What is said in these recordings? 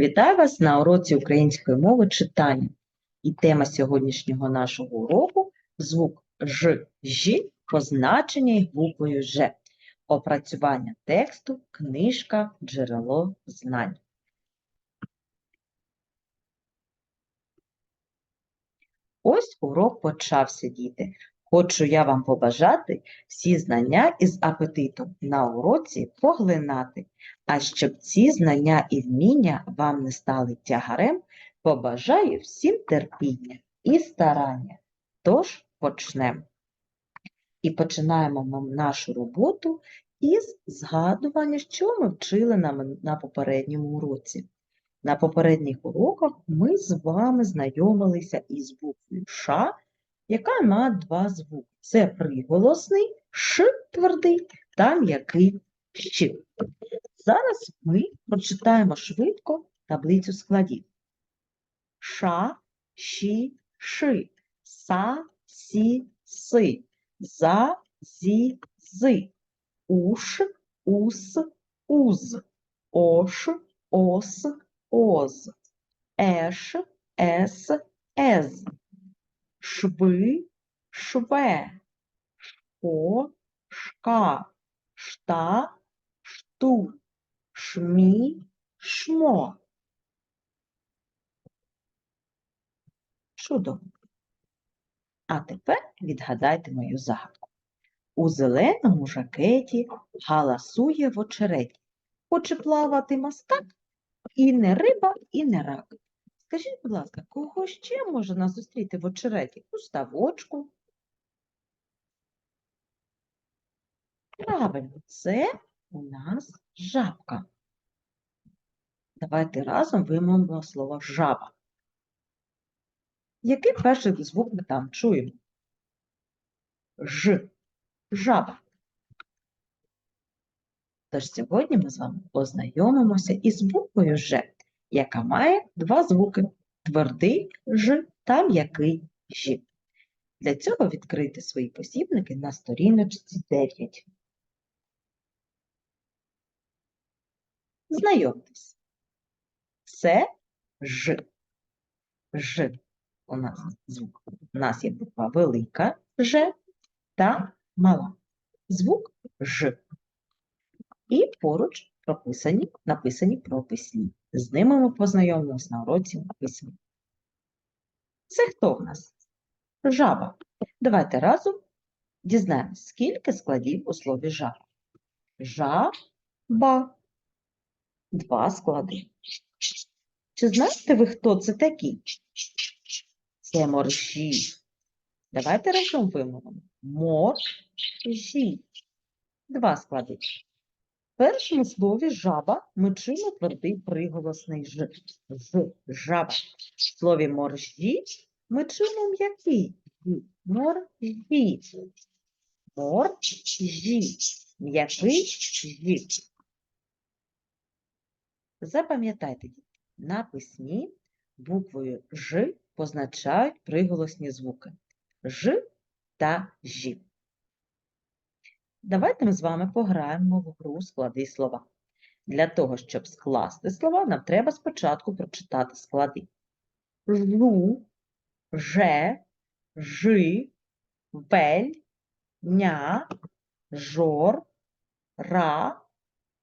Вітаю вас на уроці української мови читання. І тема сьогоднішнього нашого уроку звук Ж, Ж, позначення й буквою Ж. Опрацювання тексту, книжка, джерело знань. Ось урок почався, діти. Хочу я вам побажати всі знання із апетитом на уроці поглинати. А щоб ці знання і вміння вам не стали тягарем, побажаю всім терпіння і старання. Тож почнемо. І починаємо ми нашу роботу із згадування, що ми вчили на, попередньому уроці. На попередніх уроках ми з вами знайомилися із буквою Ш, яка має два звуки. Це приголосний Ш твердий та м'який Щ. Зараз ми прочитаємо швидко таблицю складів. Ша, щі, ши, са, сі, си, за, зі, зи, уш, ус, уз, ош, ос, оз, еш, ес, ез, шви, шве, шко, шка, шта, шту, шмі, шмо. Чудово. А тепер відгадайте мою загадку. У зеленому жакеті галасує в очереті. Хоче плавати мастак і не риба, і не рак. Скажіть, будь ласка, кого ще може нас зустріти в очереті? У ставочку? Правильно, це у нас жабка. Давайте разом вимовимо слово жаба. Який перший звук ми там чуємо? Ж. Жаба. Тож сьогодні ми з вами познайомимося із буквою Ж, яка має два звуки твердий Ж та м'який Ж. Для цього відкрийте свої посібники на сторіночці 9. Знайомтесь. Це Ж. Ж. У нас звук. У нас є буква велика Ж та мала. Звук Ж. І поруч прописані, написані прописні. З ними ми познайомимось на уроці написані. Це хто в нас? Жаба. Давайте разом дізнаємось, скільки складів у слові жаба. Жаба. Два склади. Чи знаєте ви, хто це такі? Це моржі. Давайте разом вимовимо. Моржі. Два склади. Першому слові жаба ми чуємо твердий приголосний ж. Ж. Жаба. В слові моржі ми чуємо м'який. Моржі. Моржі. М'який «жі». Запам'ятайте, на письмі буквою Ж позначають приголосні звуки Ж та Ж. Давайте ми з вами пограємо в гру склади слова. Для того, щоб скласти слова, нам треба спочатку прочитати склади. Жу, же, жи, вель, ня, жор, ра,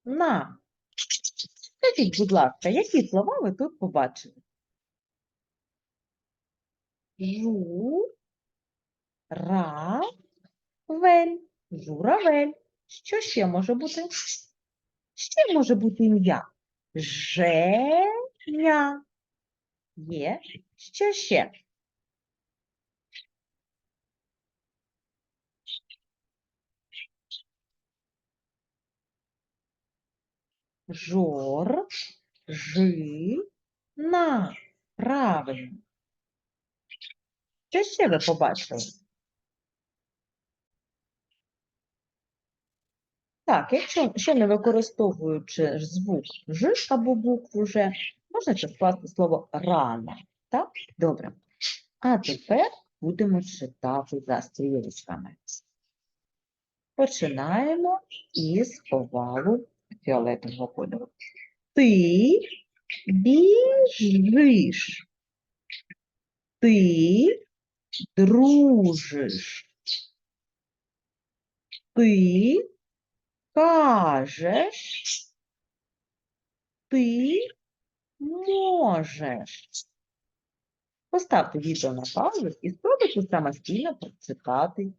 на. Скажіть, будь ласка, які слова ви тут побачили? Жу, ра, вель, журавель. Що ще може бути? Ще може бути ім'я. Женя. Є. Що ще? Жор, жи, на. Правильно. Що ще ви побачили? Так, якщо ще не використовуючи звук ж або букву ж, можна ще скласти слово рано. Так? Добре. А тепер будемо читати за стрілочками. Починаємо із овалу фіолетового кольору. Ти біжиш. Ти дружиш. Ти кажеш. Ти можеш. Поставте відео на паузу і спробуйте самостійно прочитати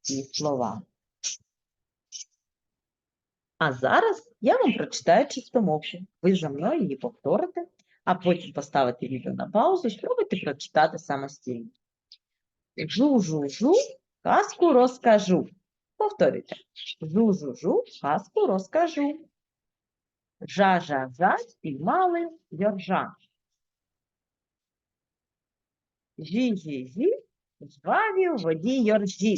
ці слова. А зараз я вам прочитаю чистомовку. Ви за мною її повторите, а потім поставите відео на паузу і спробуйте прочитати самостійно. Жу-жу-жу, казку розкажу. Повторюйте. Жу-жу-жу, казку розкажу. Жа-жа-жа, спіймали йоржа. Жі-жі-жі, жваві у воді йоржі.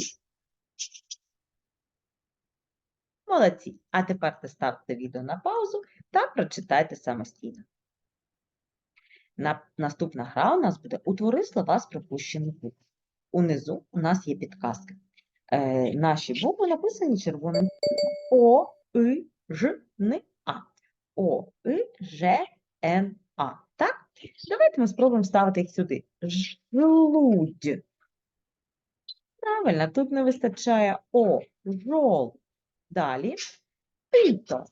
Молодці. А тепер ти ставте відео на паузу та прочитайте самостійно. Наступна гра у нас буде «Утвори слова з пропущених букв». Унизу у нас є підказки. Е, наші букви написані червоним О, И, Ж, Н, А. О, И, Ж, Н, А. Так? Давайте ми спробуємо ставити їх сюди. Жлудь. Правильно, тут не вистачає О, жол. Далі. Ито.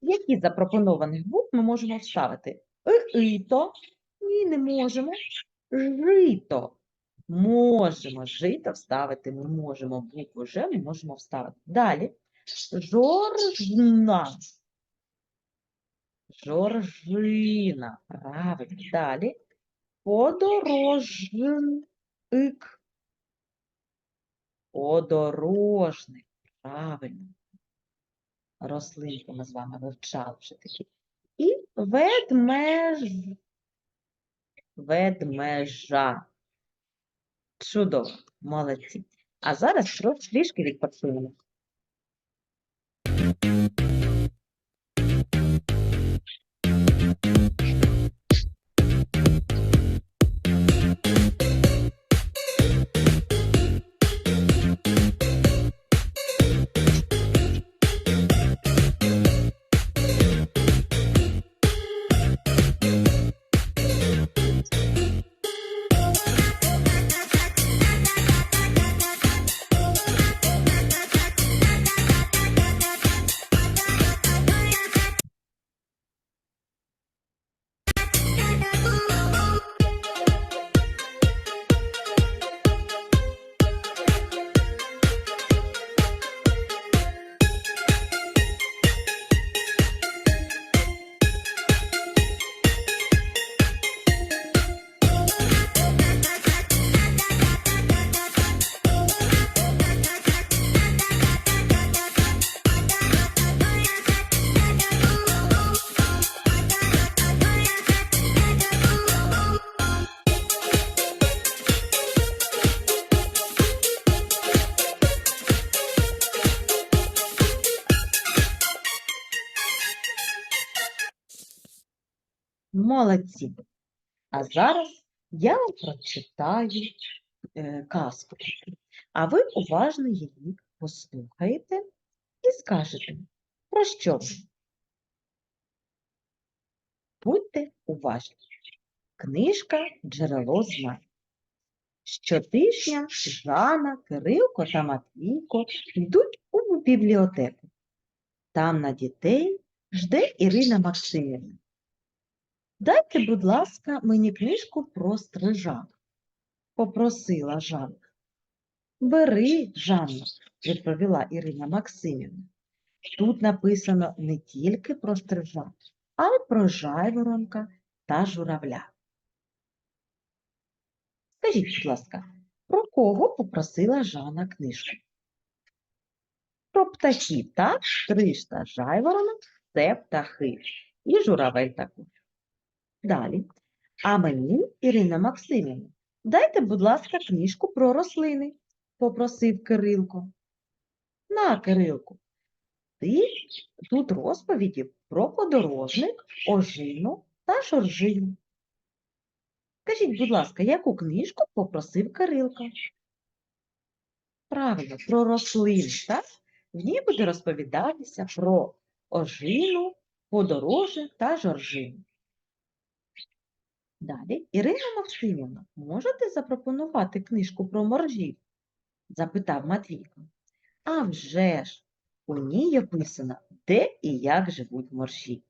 Які запропонованих букв ми можемо вставити? Ито. Ні, не можемо. Жито. Можемо жито вставити, ми можемо букву Ж, ми можемо вставити. Далі. Жоржна. Жоржина. Правильно. Далі. Подорожник. Подорожник. Правильно. Рослинку ми з вами вивчали вже такі. І ведмеж. Ведмежа. Чудово, молодці. А зараз трішки відпочинемо. Молодці. А зараз я вам прочитаю е, казку. А ви уважно її послухаєте і скажете, про що? Будьте уважні. Книжка Джерело знань. Щотижня Жанна, Кирилко та Матвійко йдуть у бібліотеку. Там на дітей жде Ірина Максимівна. Дайте, будь ласка, мені книжку про стрижак, попросила Жанна. Бери, Жанна, відповіла Ірина Максимівна. Тут написано не тільки про стрижак, а й про жайворонка та журавля. Скажіть, будь ласка, про кого попросила Жанна книжку? Про птахів, так? Стриж та жайворонок – це птахи. І журавель також. Далі. А мені, Ірина Максимівна, дайте, будь ласка, книжку про рослини, попросив Кирилко. На, Кирилку. Ти тут розповіді про подорожник, ожину та шоржину. Скажіть, будь ласка, яку книжку попросив Кирилко? Правильно, про рослини, так? В ній буде розповідатися про ожину, подорожник та жоржину. Далі, Ірина Максимівна, можете запропонувати книжку про моржів? запитав Матвійко. А вже ж, у ній описано, де і як живуть моржі.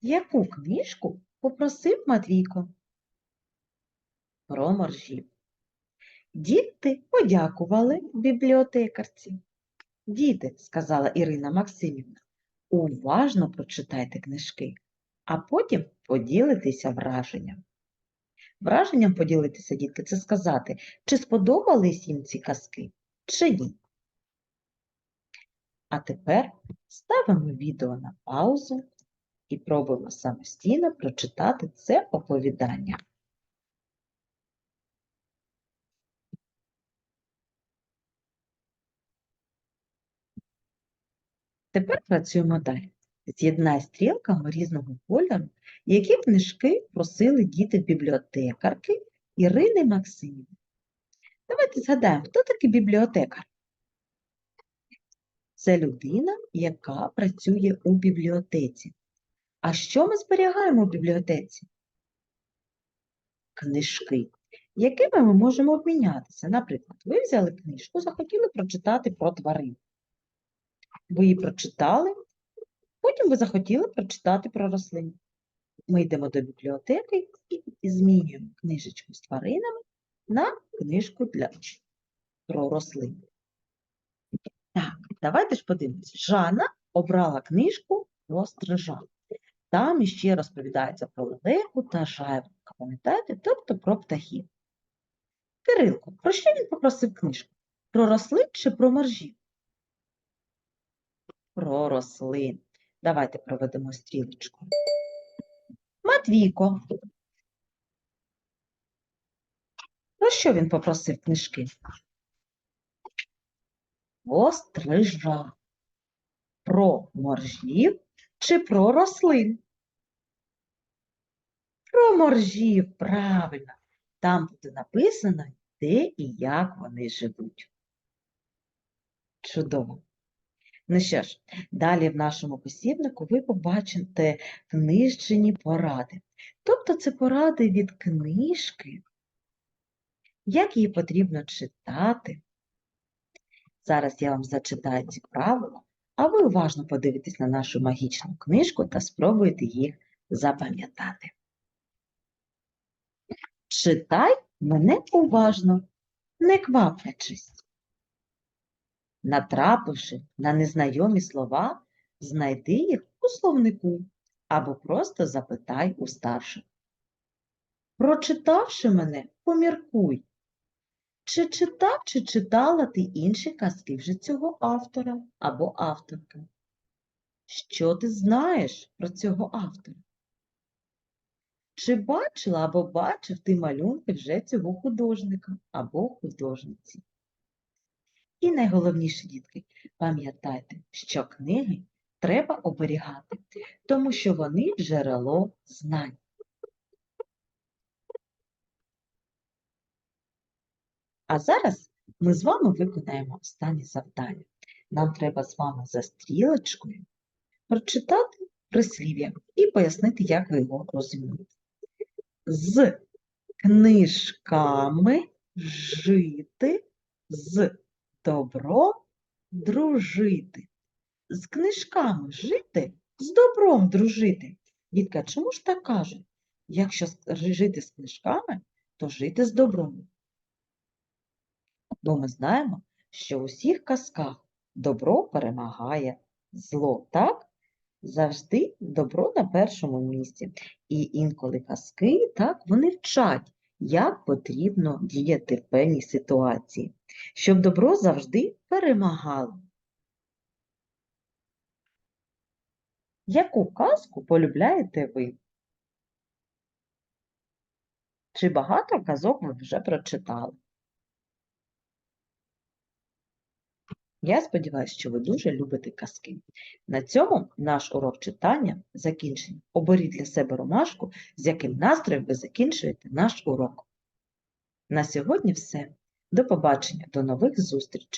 Яку книжку попросив Матвійко? Про моржів. Діти подякували бібліотекарці. Діти, сказала Ірина Максимівна, уважно прочитайте книжки, а потім поділитеся враженням. Враженням поділитися, дітки, це сказати, чи сподобались їм ці казки, чи ні. А тепер ставимо відео на паузу і пробуємо самостійно прочитати це оповідання. Тепер працюємо далі. З'єднай стрілками різного кольору, які книжки просили діти бібліотекарки Ірини Максимівни. Давайте згадаємо, хто такий бібліотекар? Це людина, яка працює у бібліотеці. А що ми зберігаємо в бібліотеці? Книжки, якими ми можемо обмінятися. Наприклад, ви взяли книжку, захотіли прочитати про тварин. Ви її прочитали, потім ви захотіли прочитати про рослин. Ми йдемо до бібліотеки і змінюємо книжечку з тваринами на книжку для про рослин. Так, давайте ж подивимось. Жанна обрала книжку про стрижа. Там іще розповідається про лелеку та жайворонка, пам'ятаєте? Тобто про птахів. Кирилко, про що він попросив книжку? Про рослин чи про моржів? Про рослин. Давайте проведемо стрілочку. Матвійко. Про що він попросив книжки? Про стрижа. Про моржів чи про рослин? Про моржів, правильно. Там буде написано, де і як вони живуть. Чудово. Ну що ж, далі в нашому посібнику ви побачите книжчені поради. Тобто це поради від книжки, як її потрібно читати. Зараз я вам зачитаю ці правила, а ви уважно подивитесь на нашу магічну книжку та спробуйте їх запам'ятати. Читай мене уважно, не кваплячись. Натрапивши на незнайомі слова, знайди їх у словнику або просто запитай у старших. Прочитавши мене, поміркуй, чи читав, чи читала ти інші казки вже цього автора або авторки? Що ти знаєш про цього автора? Чи бачила або бачив ти малюнки вже цього художника або художниці? І найголовніше, дітки, пам'ятайте, що книги треба оберігати, тому що вони джерело знань. А зараз ми з вами виконаємо останнє завдання. Нам треба з вами за стрілочкою прочитати прислів'я і пояснити, як ви його розумієте. З книжками жити, з добром дружити. З книжками жити, з добром дружити. Дітка, чому ж так кажуть? Якщо жити з книжками, то жити з добром. Бо ми знаємо, що у всіх казках добро перемагає зло, так? Завжди добро на першому місці. І інколи казки, так, вони вчать, як потрібно діяти в певній ситуації, щоб добро завжди перемагало. Яку казку полюбляєте ви? Чи багато казок ви вже прочитали? Я сподіваюся, що ви дуже любите казки. На цьому наш урок читання закінчений. Оберіть для себе ромашку, з яким настроєм ви закінчуєте наш урок. На сьогодні все. До побачення, до нових зустрічей!